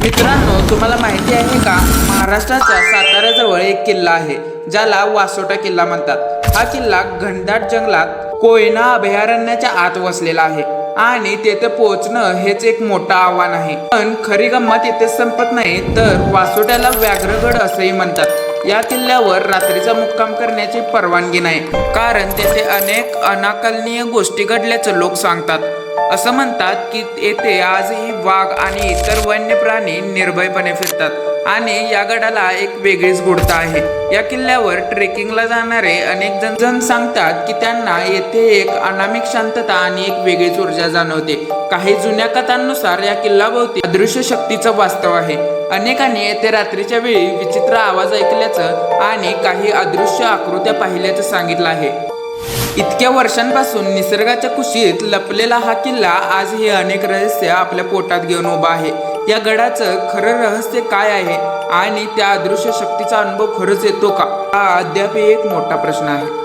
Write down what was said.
मित्रांनो तुम्हाला माहिती आहे का? महाराष्ट्राच्या साताऱ्याजवळ एक किल्ला आहे ज्याला वासोटा किल्ला म्हणतात. हा किल्ला घनदाट जंगलात कोयना अभयारण्याच्या आत वसलेला आहे आणि तेथे पोहोचणं हेच एक मोठं आव्हान आहे. पण खरी गंमत येथे संपत नाही तर वासोट्याला व्याघ्रगड असंही म्हणतात. या किल्ल्यावर रात्रीचा मुक्काम करण्याची परवानगी नाही कारण तेथे अनेक अनाकलनीय गोष्टी घडल्याचं लोक सांगतात. असं म्हणतात की येथे आजही वाघ आणि इतर वन्य प्राणी निर्भयपणे फिरतात आणि या गडाला एक वेगळीच गुढता आहे. या किल्ल्यावर ट्रेकिंगला जाणारे अनेक जण जण सांगतात की त्यांना येथे एक अनामिक शांतता आणि एक वेगळीच ऊर्जा जाणवते. काही जुन्या कथांनुसार या किल्ल्याभोवती अदृश्य शक्तीचं वास्तव आहे. अनेकांनी येथे रात्रीच्या वेळी विचित्र आवाज ऐकल्याचं आणि काही अदृश्य आकृत्या पाहिल्याचं सांगितलं आहे. इतक्या वर्षांपासून निसर्गाच्या कुशीत लपलेला हा किल्ला आजही अनेक रहस्य आपल्या पोटात घेऊन उभा आहे. या गडाचं खरं रहस्य काय आहे आणि त्या अदृश्य शक्तीचा अनुभव खरंच येतो का? हा अद्याप एक मोठा प्रश्न आहे.